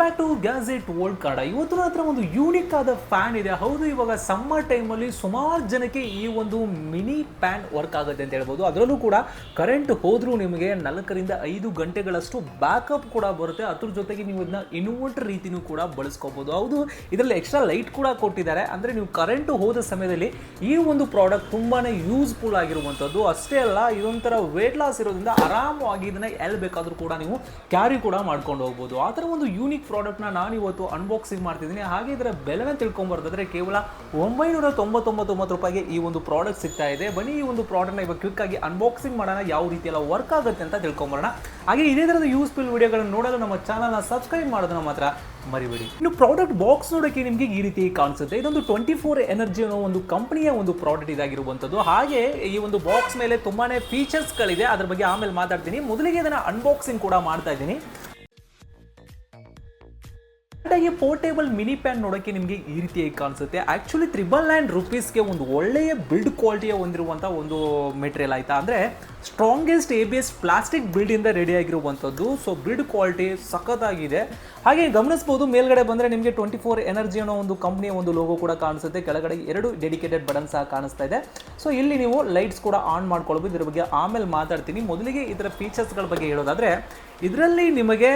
Back to gadget world ಕಾರ್ಡ್ ಇವತ್ತು ಹತ್ರ ಒಂದು ಯೂನಿಕ್ ಆದ ಫ್ಯಾನ್ ಇದೆ. ಹೌದು, ಇವಾಗ ಸಮ್ಮರ್ ಟೈಮಲ್ಲಿ ಸುಮಾರು ಜನಕ್ಕೆ ಈ ಒಂದು ಮಿನಿ ಫ್ಯಾನ್ ವರ್ಕ್ ಆಗುತ್ತೆ ಅಂತ ಹೇಳ್ಬೋದು. ಅದರಲ್ಲೂ ಕೂಡ ಕರೆಂಟ್ ಹೋದರೂ ನಿಮಗೆ ನಾಲ್ಕರಿಂದ ಐದು ಗಂಟೆಗಳಷ್ಟು ಬ್ಯಾಕಪ್ ಕೂಡ ಬರುತ್ತೆ. ಅದ್ರ ಜೊತೆಗೆ ನೀವು ಇದನ್ನ ಇನ್ವರ್ಟರ್ ರೀತಿನೂ ಕೂಡ ಬಳಸ್ಕೋಬಹುದು ಹೌದು, ಇದರಲ್ಲಿ ಎಕ್ಸ್ಟ್ರಾ ಲೈಟ್ ಕೂಡ ಕೊಟ್ಟಿದ್ದಾರೆ. ಅಂದರೆ ನೀವು ಕರೆಂಟ್ ಹೋದ ಸಮಯದಲ್ಲಿ ಈ ಒಂದು ಪ್ರಾಡಕ್ಟ್ ತುಂಬಾನೇ ಯೂಸ್ಫುಲ್ ಆಗಿರುವಂಥದ್ದು. ಅಷ್ಟೇ ಅಲ್ಲ, ಇದೊಂಥರ ವೇಟ್ ಲಾಸ್ ಇರೋದ್ರಿಂದ ಆರಾಮವಾಗಿ ಇದನ್ನ ಎಲ್ಲಿ ಬೇಕಾದರೂ ಕೂಡ ನೀವು ಕ್ಯಾರಿ ಕೂಡ ಮಾಡ್ಕೊಂಡು ಹೋಗ್ಬೋದು. ಆ ಥರ ಒಂದು ಯೂನಿಕ್ ಪ್ರಾಡಕ್ಟ್ನ ನಾನು ಇವತ್ತು ಅನ್ಬಾಕ್ಸಿಂಗ್ ಮಾಡ್ತಿದ್ದೀನಿ. ಹಾಗೆ ಇದರ ಬೆಲೆನ ತಿಳ್ಕೊಂಬರ್ದಾದ್ರೆ ಕೇವಲ ಒಂಬೈನೂರ ತೊಂಬತ್ತೊಂಬತ್ತೊಂಬತ್ತು ರೂಪಾಯಿಗೆ ಈ ಒಂದು ಪ್ರಾಡಕ್ಟ್ ಸಿಗ್ತಾ ಇದೆ. ಬನ್ನಿ ಈ ಒಂದು ಪ್ರಾಡಕ್ಟ್ನ ಇವಾಗ ಕ್ಲಿಕ್ ಆಗಿ ಅನ್ಬಾಕ್ಸಿಂಗ್ ಮಾಡೋಣ, ಯಾವ ರೀತಿ ಎಲ್ಲ ವರ್ಕ್ ಆಗುತ್ತೆ ಅಂತ ತಿಳ್ಕೊಂಬರೋಣ ಹಾಗೆ ಇದೇ ಥರದ ಯೂಸ್ಫುಲ್ ವಿಡಿಯೋಗಳನ್ನು ನೋಡಲು ನಮ್ಮ ಚಾನಲ್ನ ಸಬ್ಸ್ಕ್ರೈಬ್ ಮಾಡೋದನ್ನ ಮಾತ್ರ ಮರಿಬೇಡಿ. ಇನ್ನು ಪ್ರಾಡಕ್ಟ್ ಬಾಕ್ಸ್ ನೋಡೋಕೆ ನಿಮಗೆ ಈ ರೀತಿ ಕಾಣಿಸುತ್ತೆ. ಇದೊಂದು ಟ್ವೆಂಟಿ ಫೋರ್ ಎನರ್ಜಿ ಅನ್ನೋ ಒಂದು ಕಂಪನಿಯ ಒಂದು ಪ್ರಾಡಕ್ಟ್ ಇದಾಗಿರುವಂಥದ್ದು. ಹಾಗೆ ಈ ಒಂದು ಬಾಕ್ಸ್ ಮೇಲೆ ತುಂಬಾ ಫೀಚರ್ಸ್ಗಳಿದೆ ಅದ್ರ ಬಗ್ಗೆ ಆಮೇಲೆ ಮಾತಾಡ್ತೀನಿ. ಮೊದಲಿಗೆ ಇದನ್ನು ಅನ್ಬಾಕ್ಸಿಂಗ್ ಕೂಡ ಮಾಡ್ತಾ ಇದ್ದೀನಿ. ಈ ಪೋರ್ಟೇಬಲ್ ಮಿನಿ ಪ್ಯಾನ್ ನೋಡೋಕೆ ನಿಮಗೆ ಈ ರೀತಿಯಾಗಿ ಕಾಣಿಸುತ್ತೆ. ಆ್ಯಕ್ಚುಲಿ ತ್ರಿಬಲ್ ನೈನ್ ರುಪೀಸ್ಗೆ ಒಂದು ಒಳ್ಳೆಯ ಬಿಲ್ಡ್ ಕ್ವಾಲಿಟಿಯ ಹೊಂದಿರುವಂಥ ಒಂದು ಮೆಟೀರಿಯಲ್ ಆಯಿತಾ? ಅಂದರೆ strongest A B S plastic ಬಿಲ್ಡಿಂದ ready ಆಗಿರುವಂಥದ್ದು. ಸೊ ಬಿಲ್ಡ್ ಕ್ವಾಲಿಟಿ ಸಖತ್ತಾಗಿದೆ. ಹಾಗೆ ಗಮನಿಸ್ಬೋದು, ಮೇಲ್ಗಡೆ ಬಂದರೆ ನಿಮಗೆ ಟ್ವೆಂಟಿ ಫೋರ್ ಎನರ್ಜಿ ಅನ್ನೋ ಒಂದು ಕಂಪ್ನಿಯ ಒಂದು ಲೋಗೋ ಕೂಡ ಕಾಣಿಸುತ್ತೆ. ಕೆಳಗಡೆ ಎರಡು ಡೆಡಿಕೇಟೆಡ್ ಬಟನ್ ಸಹ ಕಾಣಿಸ್ತಾ ಇದೆ. ಸೊ ಇಲ್ಲಿ ನೀವು ಲೈಟ್ಸ್ ಕೂಡ ಆನ್ ಮಾಡ್ಕೊಳ್ಬೋದು. ಇದ್ರ ಬಗ್ಗೆ ಆಮೇಲೆ ಮಾತಾಡ್ತೀನಿ. ಮೊದಲಿಗೆ ಇದರ ಫೀಚರ್ಸ್ಗಳ ಬಗ್ಗೆ ಹೇಳೋದಾದರೆ, ಇದರಲ್ಲಿ ನಿಮಗೆ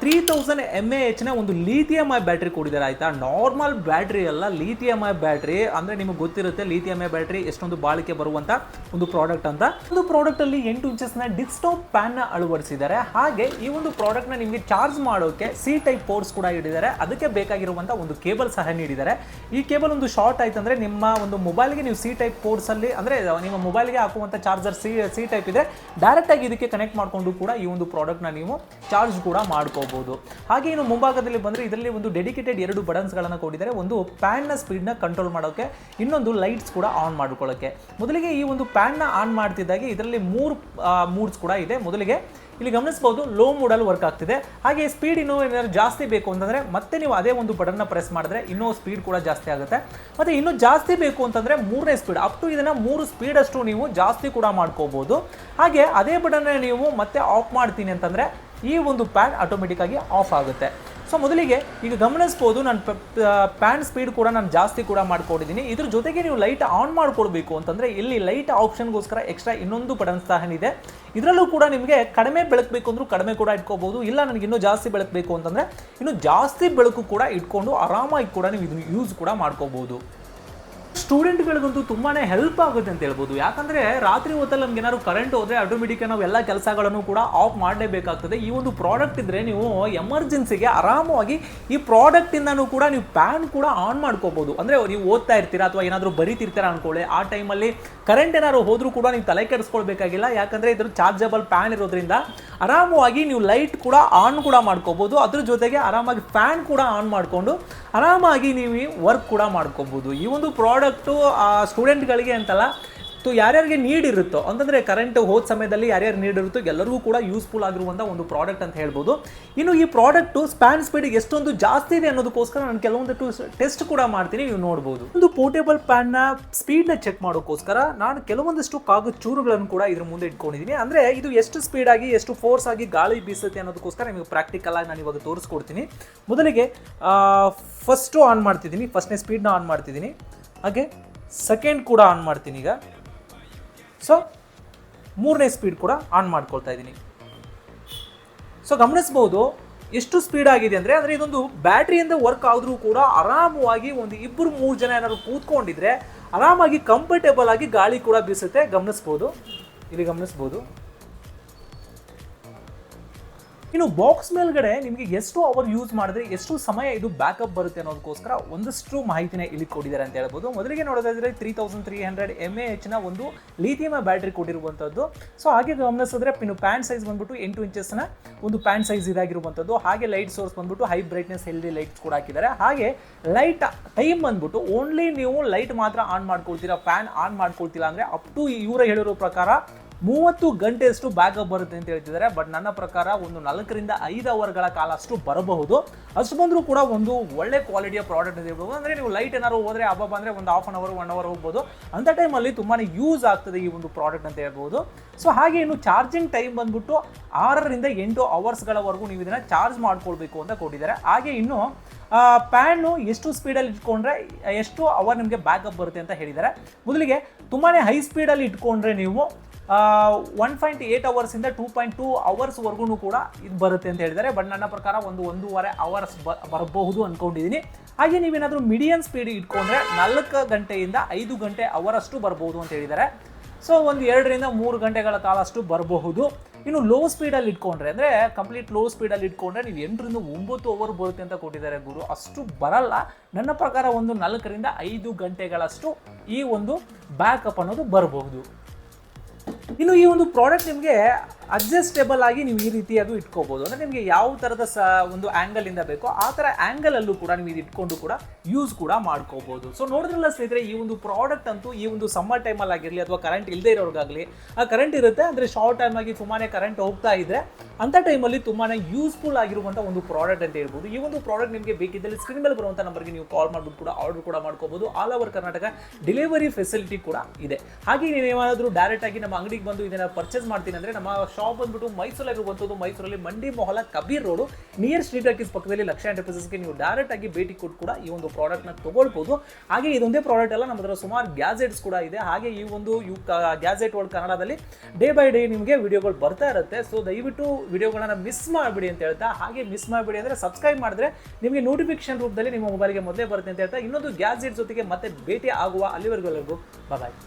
ತ್ರೀ ತೌಸಂಡ್ ಎಂ ಎ ಎಚ್ನ ಒಂದು ಲೀಥಿಯಮ್ ಐ ಬ್ಯಾಟ್ರಿ ಕೊಡಿದ್ದಾರೆ ಆಯಿತಾ? ನಾರ್ಮಲ್ ಬ್ಯಾಟ್ರಿ ಅಲ್ಲ ಲೀಥಿಯಮ್ ಐ ಬ್ಯಾಟ್ರಿ ಅಂದರೆ ನಿಮಗೆ ಗೊತ್ತಿರುತ್ತೆ ಲೀಥಿಯಮ್ ಐ ಬ್ಯಾಟ್ರಿ ಎಷ್ಟೊಂದು ಬಾಳಿಕೆ ಬರುವಂಥ ಒಂದು ಪ್ರಾಡಕ್ಟ್ ಅಂತ. ಒಂದು ಪ್ರಾಡಕ್ಟಲ್ಲಿ ಎಂಟು ಇಂಚಸ್ನ ಡಿಸ್ಟಾಪ್ ಪ್ಯಾನ್ನ ಅಳವಡಿಸಿದ್ದಾರೆ. ಹಾಗೆ ಈ ಒಂದು ಪ್ರಾಡಕ್ಟ್ನ ನಿಮಗೆ ಚಾರ್ಜ್ ಮಾಡೋಕ್ಕೆ ಸಿ ಟೈಪ್ ಪೋರ್ಟ್ಸ್ ಕೂಡ ಇಟ್ಟಿದ್ದಾರೆ. ಅದಕ್ಕೆ ಬೇಕಾಗಿರುವಂಥ ಒಂದು ಕೇಬಲ್ ಸಹ ನೀಡಿದ್ದಾರೆ. ಈ ಕೇಬಲ್ ಒಂದು ಶಾರ್ಟ್ ಆಯ್ತು ಅಂದರೆ ನಿಮ್ಮ ಒಂದು ಮೊಬೈಲ್ಗೆ ನೀವು ಸಿ ಟೈಪ್ ಪೋರ್ಟ್ಸಲ್ಲಿ ಅಂದರೆ ನಿಮ್ಮ ಮೊಬೈಲ್ಗೆ ಹಾಕುವಂಥ ಚಾರ್ಜರ್ ಸಿ ಸಿ ಟೈಪ್ ಇದೆ ಡೈರೆಕ್ಟಾಗಿ ಇದಕ್ಕೆ ಕನೆಕ್ಟ್ ಮಾಡಿಕೊಂಡು ಕೂಡ ಈ ಒಂದು ಪ್ರಾಡಕ್ಟ್ನ ನೀವು ಚಾರ್ಜ್ ಕೂಡ ಮಾಡ್ಕೋಬಹುದು ಹಾಗೆ ಇನ್ನು ಮುಂಭಾಗದಲ್ಲಿ ಬಂದರೆ ಇದರಲ್ಲಿ ಒಂದು ಡೆಡಿಕೇಟೆಡ್ ಎರಡು ಬಟನ್ಸ್ಗಳನ್ನು ಕೊಟ್ಟಿದ್ದಾರೆ. ಒಂದು ಪ್ಯಾನ್ನ ಸ್ಪೀಡ್ನ ಕಂಟ್ರೋಲ್ ಮಾಡೋಕ್ಕೆ ಇನ್ನೊಂದು ಲೈಟ್ಸ್ ಕೂಡ ಆನ್ ಮಾಡ್ಕೊಳ್ಳೋಕ್ಕೆ ಮೊದಲಿಗೆ ಈ ಒಂದು ಪ್ಯಾನ್ನ ಆನ್ ಮಾಡ್ತಿದ್ದಾಗೆ ಇದರಲ್ಲಿ ಮೂರು ಮೂಡ್ಸ್ ಕೂಡ ಇದೆ. ಮೊದಲಿಗೆ ಇಲ್ಲಿ ಗಮನಿಸಬಹುದು ಲೋ ಮೂಡಲ್ಲಿ ವರ್ಕ್ ಆಗ್ತಿದೆ. ಹಾಗೆ ಸ್ಪೀಡ್ ಇನ್ನೂ ಏನಾದ್ರು ಜಾಸ್ತಿ ಬೇಕು ಅಂತಂದ್ರೆ ಮತ್ತೆ ನೀವು ಅದೇ ಒಂದು ಬಟನ್ನ ಪ್ರೆಸ್ ಮಾಡಿದ್ರೆ ಇನ್ನೂ ಸ್ಪೀಡ್ ಕೂಡ ಜಾಸ್ತಿ ಆಗುತ್ತೆ. ಮತ್ತೆ ಇನ್ನೂ ಜಾಸ್ತಿ ಬೇಕು ಅಂತಂದ್ರೆ ಮೂರನೇ ಸ್ಪೀಡ್ ಅಪ್ ಟು ಇದನ್ನ ಮೂರು ಸ್ಪೀಡ್ ಅಷ್ಟು ನೀವು ಜಾಸ್ತಿ ಕೂಡ ಮಾಡ್ಕೋಬೋದು. ಹಾಗೆ ಅದೇ ಬಟನ್ ನೀವು ಮತ್ತೆ ಆಫ್ ಮಾಡ್ತೀನಿ ಅಂತಂದ್ರೆ ಈ ಒಂದು ಪ್ಯಾಡ್ ಆಟೋಮೆಟಿಕ್ಕಾಗಿ ಆಫ್ ಆಗುತ್ತೆ. ಸೊ ಮೊದಲಿಗೆ ಈಗ ಗಮನಿಸ್ಬೋದು, ನಾನು ಪ್ಯಾನ್ ಸ್ಪೀಡ್ ಕೂಡ ನಾನು ಜಾಸ್ತಿ ಕೂಡ ಮಾಡ್ಕೊಂಡಿದ್ದೀನಿ. ಇದ್ರ ಜೊತೆಗೆ ನೀವು ಲೈಟ್ ಆನ್ ಮಾಡಿಕೊಡ್ಬೇಕು ಅಂತಂದರೆ ಇಲ್ಲಿ ಲೈಟ್ ಆಪ್ಷನ್ಗೋಸ್ಕರ ಎಕ್ಸ್ಟ್ರಾ ಇನ್ನೊಂದು ಬಟನ್ ಸಹ ಇದೆ. ಇದರಲ್ಲೂ ಕೂಡ ನಿಮಗೆ ಕಡಿಮೆ ಬೆಳಕಬೇಕು ಅಂದರೂ ಕಡಿಮೆ ಕೂಡ ಇಟ್ಕೋಬೋದು. ಇಲ್ಲ, ನನಗೆ ಇನ್ನೂ ಜಾಸ್ತಿ ಬೆಳಕಬೇಕು ಅಂತಂದರೆ ಇನ್ನು ಜಾಸ್ತಿ ಬೆಳಕು ಕೂಡ ಇಟ್ಕೊಂಡು ಆರಾಮಾಗಿ ಕೂಡ ನೀವು ಇದನ್ನು ಯೂಸ್ ಕೂಡ ಮಾಡ್ಕೋಬಹುದು ಸ್ಟೂಡೆಂಟ್ಗಳಿಗಂತೂ ತುಂಬಾ ಹೆಲ್ಪ್ ಆಗುತ್ತೆ ಅಂತ ಹೇಳ್ಬೋದು. ಯಾಕಂದರೆ ರಾತ್ರಿ ಹೊತ್ತಲ್ಲಿ ನಮ್ಗೆ ಏನಾದ್ರು ಕರೆಂಟ್ ಹೋದರೆ ಆಟೋಮೆಟಿಕ್ ನಾವು ಎಲ್ಲ ಕೆಲಸಗಳನ್ನು ಕೂಡ ಆಫ್ ಮಾಡಲೇಬೇಕಾಗ್ತದೆ. ಈ ಒಂದು ಪ್ರಾಡಕ್ಟ್ ಇದ್ದರೆ ನೀವು ಎಮರ್ಜೆನ್ಸಿಗೆ ಆರಾಮವಾಗಿ ಈ ಪ್ರಾಡಕ್ಟಿಂದನೂ ಕೂಡ ನೀವು ಪ್ಯಾನ್ ಕೂಡ ಆನ್ ಮಾಡ್ಕೋಬೋದು. ಅಂದರೆ ನೀವು ಓದ್ತಾ ಇರ್ತೀರಾ ಅಥವಾ ಏನಾದರೂ ಬರೀತಿರ್ತೀರಾ ಅನ್ಕೊಳ್ಳಿ. ಆ ಟೈಮಲ್ಲಿ ಕರೆಂಟ್ ಏನಾದ್ರು ಹೋದರೂ ಕೂಡ ನೀವು ತಲೆ ಕೆಡಿಸ್ಕೊಳ್ಬೇಕಾಗಿಲ್ಲ. ಯಾಕಂದರೆ ಇದ್ರ ಚಾರ್ಜಬಲ್ ಪ್ಯಾನ್ ಇರೋದ್ರಿಂದ ಆರಾಮವಾಗಿ ನೀವು ಲೈಟ್ ಕೂಡ ಆನ್ ಕೂಡ ಮಾಡ್ಕೋಬೋದು. ಅದ್ರ ಜೊತೆಗೆ ಆರಾಮಾಗಿ ಫ್ಯಾನ್ ಕೂಡ ಆನ್ ಮಾಡಿಕೊಂಡು ಆರಾಮಾಗಿ ನೀವು ವರ್ಕ್ ಕೂಡ ಮಾಡ್ಕೋಬೋದು. ಈ ಒಂದು ಪ್ರಾಡಕ್ಟು ಸ್ಟೂಡೆಂಟ್ಗಳಿಗೆ ಅಂತಲ್ಲ ಸೊ ಯಾರ್ಯಾರಿಗೆ ನೀಡ್ ಇರುತ್ತೋ, ಅಂತಂದರೆ ಕರೆಂಟ್ ಹೋದ ಸಮಯದಲ್ಲಿ ಯಾರ್ಯಾರು ನೀಡ್ ಇರುತ್ತೋ ಎಲ್ಲರಿಗೂ ಕೂಡ ಯೂಸ್ಫುಲ್ ಆಗಿರುವಂಥ ಒಂದು ಪ್ರಾಡಕ್ಟ್ ಅಂತ ಹೇಳ್ಬೋದು. ಇನ್ನು ಈ ಪ್ರಾಡಕ್ಟು ಸ್ಪ್ಯಾನ್ ಸ್ಪೀಡ್ ಎಷ್ಟೊಂದು ಜಾಸ್ತಿ ಇದೆ ಅನ್ನೋದಕ್ಕೋಸ್ಕರ ನಾನು ಕೆಲವೊಂದಷ್ಟು ಟೆಸ್ಟ್ ಕೂಡ ಮಾಡ್ತೀನಿ, ನೀವು ನೋಡ್ಬೋದು. ಒಂದು ಪೋರ್ಟೇಬಲ್ ಪ್ಯಾನ್ನ ಸ್ಪೀಡ್ನ ಚೆಕ್ ಮಾಡೋಕ್ಕೋಸ್ಕರ ನಾನು ಕೆಲವೊಂದಷ್ಟು ಕಾಗದ ಚೂರುಗಳನ್ನು ಕೂಡ ಇದ್ರ ಮುಂದೆ ಇಟ್ಕೊಂಡಿದ್ದೀನಿ ಅಂದರೆ ಇದು ಎಷ್ಟು ಸ್ಪೀಡ್ ಆಗಿ, ಎಷ್ಟು ಫೋರ್ಸ್ ಆಗಿ ಗಾಳಿ ಬೀಸುತ್ತೆ ಅನ್ನೋದಕ್ಕೋಸ್ಕರ ನಿಮಗೆ ಪ್ರಾಕ್ಟಿಕಲ್ ಆಗಿ ನಾನು ಇವಾಗ ತೋರಿಸ್ಕೊಡ್ತೀನಿ. ಮೊದಲಿಗೆ ಫಸ್ಟು ಆನ್ ಮಾಡ್ತಿದ್ದೀನಿ ಫಸ್ಟ್ನೇ ಸ್ಪೀಡ್ನ ಆನ್ ಮಾಡ್ತಿದ್ದೀನಿ. ಹಾಗೆ ಸೆಕೆಂಡ್ ಕೂಡ ಆನ್ ಮಾಡ್ತೀನಿ ಈಗ. ಸೊ ಮೂರನೇ ಸ್ಪೀಡ್ ಕೂಡ ಆನ್ ಮಾಡ್ಕೊಳ್ತಾ ಇದ್ದೀನಿ. ಸೊ ಗಮನಿಸ್ಬೋದು ಎಷ್ಟು ಸ್ಪೀಡ್ ಆಗಿದೆ ಅಂದರೆ ಅಂದರೆ ಇದೊಂದು ಬ್ಯಾಟ್ರಿಯಿಂದ ವರ್ಕ್ ಆದರೂ ಕೂಡ ಆರಾಮವಾಗಿ ಒಂದು ಇಬ್ಬರು ಮೂರು ಜನ ಏನಾದ್ರು ಕೂತ್ಕೊಂಡಿದ್ರೆ ಆರಾಮಾಗಿ ಕಂಫರ್ಟೇಬಲ್ ಆಗಿ ಗಾಳಿ ಕೂಡ ಬೀಸುತ್ತೆ. ಗಮನಿಸ್ಬೋದು. ಇಲ್ಲಿ ಗಮನಿಸ್ಬೋದು. ಇನ್ನು ಬಾಕ್ಸ್ ಮೇಲ್ಗಡೆ ನಿಮಗೆ ಎಷ್ಟು ಅವರ್ ಯೂಸ್ ಮಾಡಿದ್ರೆ ಎಷ್ಟು ಸಮಯ ಇದು ಬ್ಯಾಕಪ್ ಬರುತ್ತೆ ಅನ್ನೋದಕ್ಕೋಸ್ಕರ ಒಂದಷ್ಟು ಮಾಹಿತಿನ ಇಲ್ಲಿ ಕೊಟ್ಟಿದ್ದಾರೆ ಅಂತ ಹೇಳ್ಬೋದು. ಮೊದಲಿಗೆ ನೋಡೋದಾದ್ರೆ three thousand three hundred M A ಎಚ್ನ ಒಂದು ಲೀಥಿಯಮ ಬ್ಯಾಟ್ರಿ ಕೊಟ್ಟಿರುವಂಥದ್ದು. ಸೊ ಹಾಗೆ ಗಮನಿಸಿದ್ರೆ ಇನ್ನು ಪ್ಯಾಂಟ್ ಸೈಜ್ ಬಂದ್ಬಿಟ್ಟು ಎಂಟು ಇಂಚಸ್ನ ಒಂದು ಪ್ಯಾಂಟ್ ಸೈಜ್ ಇದಾಗಿರುವಂಥದ್ದು. ಹಾಗೆ ಲೈಟ್ ಸೋರ್ಸ್ ಬಂದ್ಬಿಟ್ಟು ಹೈ ಬ್ರೈಟ್ನೆಸ್ ಹೆಲ್ದಿ ಲೈಟ್ಸ್ ಕೂಡ ಹಾಕಿದ್ದಾರೆ. ಹಾಗೆ ಲೈಟ್ ಟೈಮ್ ಬಂದ್ಬಿಟ್ಟು ಓನ್ಲಿ ನೀವು ಲೈಟ್ ಮಾತ್ರ ಆನ್ ಮಾಡ್ಕೊಳ್ತೀರಾ ಫ್ಯಾನ್ ಆನ್ ಮಾಡ್ಕೊಳ್ತಿಲ್ಲ ಅಂದರೆ ಅಪ್ ಟು ಇವರ ಹೇಳಿರೋ ಪ್ರಕಾರ ಮೂವತ್ತು ಗಂಟೆಯಷ್ಟು ಬ್ಯಾಕಪ್ ಬರುತ್ತೆ ಅಂತ ಹೇಳ್ತಿದ್ದಾರೆ. ಬಟ್ ನನ್ನ ಪ್ರಕಾರ ಒಂದು ನಾಲ್ಕರಿಂದ ಐದು ಅವರ್ಗಳ ಕಾಲ ಅಷ್ಟು ಬರಬಹುದು. ಅಷ್ಟು ಬಂದರೂ ಕೂಡ ಒಂದು ಒಳ್ಳೆ ಕ್ವಾಲಿಟಿಯ ಪ್ರಾಡಕ್ಟ್ ಅಂತ ಹೇಳ್ಬೋದು. ಅಂದರೆ ನೀವು ಲೈಟ್ ಏನಾದ್ರು ಹೋದರೆ ಹಬ್ಬ ಬಂದರೆ ಒಂದು half an hour one hour ಹೋಗ್ಬೋದು. ಅಂಥ ಟೈಮಲ್ಲಿ ತುಂಬಾ ಯೂಸ್ ಆಗ್ತದೆ ಈ ಒಂದು ಪ್ರಾಡಕ್ಟ್ ಅಂತ ಹೇಳ್ಬೋದು. ಸೊ ಹಾಗೆ ಇನ್ನು ಚಾರ್ಜಿಂಗ್ ಟೈಮ್ ಬಂದ್ಬಿಟ್ಟು ಆರರಿಂದ ಎಂಟು ಅವರ್ಸ್ಗಳವರೆಗೂ ನೀವು ಇದನ್ನು ಚಾರ್ಜ್ ಮಾಡ್ಕೊಳ್ಬೇಕು ಅಂತ ಕೊಟ್ಟಿದ್ದಾರೆ. ಹಾಗೆ ಇನ್ನು ಪ್ಯಾನು ಎಷ್ಟು ಸ್ಪೀಡಲ್ಲಿ ಇಟ್ಕೊಂಡ್ರೆ ಎಷ್ಟು ಅವರ್ ನಿಮಗೆ ಬ್ಯಾಕಪ್ ಬರುತ್ತೆ ಅಂತ ಹೇಳಿದ್ದಾರೆ. ಮೊದಲಿಗೆ ತುಂಬಾ ಹೈ ಸ್ಪೀಡಲ್ಲಿ ಇಟ್ಕೊಂಡ್ರೆ ನೀವು ಒನ್ ಪಾಯಿಂಟ್ ಏಯ್ಟ್ ಅವರ್ಸಿಂದ ಟೂ ಪಾಯಿಂಟ್ ಟೂ ಅವರ್ಸ್ವರೆಗೂ ಕೂಡ ಇದು ಬರುತ್ತೆ ಅಂತ ಹೇಳಿದ್ದಾರೆ. ಬಟ್ ನನ್ನ ಪ್ರಕಾರ ಒಂದು ಒಂದೂವರೆ ಅವರ್ಸ್ ಬರಬಹುದು ಅಂದ್ಕೊಂಡಿದ್ದೀನಿ ಹಾಗೆ ನೀವೇನಾದರೂ ಮೀಡಿಯಂ ಸ್ಪೀಡ್ ಇಟ್ಕೊಂಡ್ರೆ ನಾಲ್ಕು ಗಂಟೆಯಿಂದ ಐದು ಗಂಟೆ ಅವರಷ್ಟು ಬರಬಹುದು ಅಂತ ಹೇಳಿದ್ದಾರೆ. ಸೊ ಒಂದು ಎರಡರಿಂದ ಮೂರು ಗಂಟೆಗಳ ಕಾಲ ಅಷ್ಟು ಬರಬಹುದು. ಇನ್ನು ಲೋ ಸ್ಪೀಡಲ್ಲಿ ಇಟ್ಕೊಂಡ್ರೆ, ಅಂದರೆ ಕಂಪ್ಲೀಟ್ ಲೋ ಸ್ಪೀಡಲ್ಲಿ ಇಟ್ಕೊಂಡ್ರೆ ನೀವು ಎಂಟರಿಂದ ಒಂಬತ್ತು ಅವರ್ ಬರುತ್ತೆ ಅಂತ ಕೊಟ್ಟಿದ್ದಾರೆ ಗುರು. ಅಷ್ಟು ಬರಲ್ಲ. ನನ್ನ ಪ್ರಕಾರ ಒಂದು ನಾಲ್ಕರಿಂದ ಐದು ಗಂಟೆಗಳಷ್ಟು ಈ ಒಂದು ಬ್ಯಾಕಪ್ ಅನ್ನೋದು ಬರಬಹುದು. ಇನ್ನು ಈ ಒಂದು ಪ್ರಾಡಕ್ಟ್ ನಿಮಗೆ ಅಡ್ಜಸ್ಟೇಬಲ್ ಆಗಿ ನೀವು ಈ ರೀತಿಯಾಗೂ ಇಟ್ಕೋಬಹುದು ಅಂದರೆ ನಿಮಗೆ ಯಾವ ಥರದ ಸ, ಒಂದು ಆ್ಯಂಗಲಿಂದ ಬೇಕೋ ಆ ಥರ ಆ್ಯಂಗಲಲ್ಲೂ ಕೂಡ ನೀವು ಇದು ಇಟ್ಕೊಂಡು ಕೂಡ ಯೂಸ್ ಕೂಡ ಮಾಡ್ಕೋಬಹುದು ಸೊ ನೋಡಿದ್ರಲ್ಲ ಸ್ನೇಹಿತರೆ, ಈ ಒಂದು ಪ್ರಾಡಕ್ಟ್ ಅಂತೂ ಈ ಒಂದು ಸಮ್ಮರ್ ಟೈಮಲ್ಲಿ ಆಗಿರಲಿ ಅಥವಾ ಕರೆಂಟ್ ಇಲ್ಲದೆ ಇರೋರ್ಗಾಗಲಿ, ಆ ಕರೆಂಟ್ ಇರುತ್ತೆ. ಅಂದರೆ ಶಾರ್ಟ್ ಟೈಮ್ ಆಗಿ ತುಂಬಾ ಕರೆಂಟ್ ಹೋಗ್ತಾ ಇದ್ರೆ ಅಂಥ ಟೈಮಲ್ಲಿ ತುಂಬಾ ಯೂಸ್ಫುಲ್ ಆಗಿರುವಂಥ ಒಂದು ಪ್ರಾಡಕ್ಟ್ ಅಂತ ಹೇಳ್ಬೋದು. ಈ ಒಂದು ಪ್ರಾಡಕ್ಟ್ ನಿಮಗೆ ಬೇಕಿದ್ದಲ್ಲಿ ಸ್ಕ್ರೀನ್ ಮೇಲೆ ಬರುವಂಥ ನಂಬರ್ಗೆ ನೀವು ಕಾಲ್ ಮಾಡ್ಬಿಟ್ಟು ಕೂಡ ಆರ್ಡರ್ ಕೂಡ ಮಾಡ್ಕೋಬಹುದು all over Karnataka delivery facility ಕೂಡ ಇದೆ. ಹಾಗೆ ನೀವು ಏನಾದರೂ ಡೈರೆಕ್ಟ್ ಆಗಿ ನಮ್ಮ ಅಂಗಡಿಗೆ ಬಂದು ಇದನ್ನ ಪರ್ಚೇಸ್ ಮಾಡ್ತೀನಿ ಅಂದರೆ ನಮ್ಮ ಶಾಪ್ ಬಂದ್ಬಿಟ್ಟು ಮೈಸೂರಲ್ಲಿರುವಂಥದ್ದು ಮೈಸೂರಲ್ಲಿ Mandi Mohalla Kabir road. Near street talkies ಪಕ್ಕದಲ್ಲಿ ಲಕ್ಷ ಎಂಟರ್ಪ್ರೈಸಸ್ಗೆ ನೀವು ಡೈರೆಕ್ಟ್ ಆಗಿ ಭೇಟಿ ಕೊಟ್ಟು ಕೂಡ ಈ ಒಂದು ಪ್ರಾಡಕ್ಟ್ನ ತಗೊಳ್ಬೋದು. ಹಾಗೆ ಇದೊಂದೇ ಪ್ರಾಡಕ್ಟ್ ಅಲ್ಲ, ನಮ್ಮ ಹತ್ರ ಸುಮಾರು ಗ್ಯಾಜೆಟ್ಸ್ ಕೂಡ ಇದೆ. ಹಾಗೆ ಈ ಒಂದು ಯು ಗ್ಯಾಜೆಟ್ ವರ್ಲ್ಡ್ ಕನ್ನಡದಲ್ಲಿ ಡೇ ಬೈ ಡೇ ನಿಮಗೆ ವಿಡಿಯೋಗಳು ಬರ್ತಾ ಇರುತ್ತೆ. ಸೊ ದಯವಿಟ್ಟು ವಿಡಿಯೋಗಳನ್ನ ಮಿಸ್ ಮಾಡಿಬಿಡಿ ಅಂತ ಹೇಳ್ತಾ, ಹಾಗೆ ಮಿಸ್ ಮಾಡಬೇಡಿ ಅಂದರೆ ಸಬ್ಸ್ಕ್ರೈಬ್ ಮಾಡಿದ್ರೆ ನಿಮಗೆ ನೋಟಿಫಿಕೇಶನ್ ರೂಪದಲ್ಲಿ ನಿಮ್ಮ ಮೊಬೈಲ್ಗೆ ಮೊದಲೇ ಬರುತ್ತೆ ಅಂತ ಹೇಳ್ತಾ, ಇನ್ನೊಂದು ಗ್ಯಾಜೆಟ್ ಜೊತೆಗೆ ಮತ್ತೆ ಭೇಟಿ ಆಗುವ ಅಲ್ಲಿವರೆಗೂ ಬಾಯ್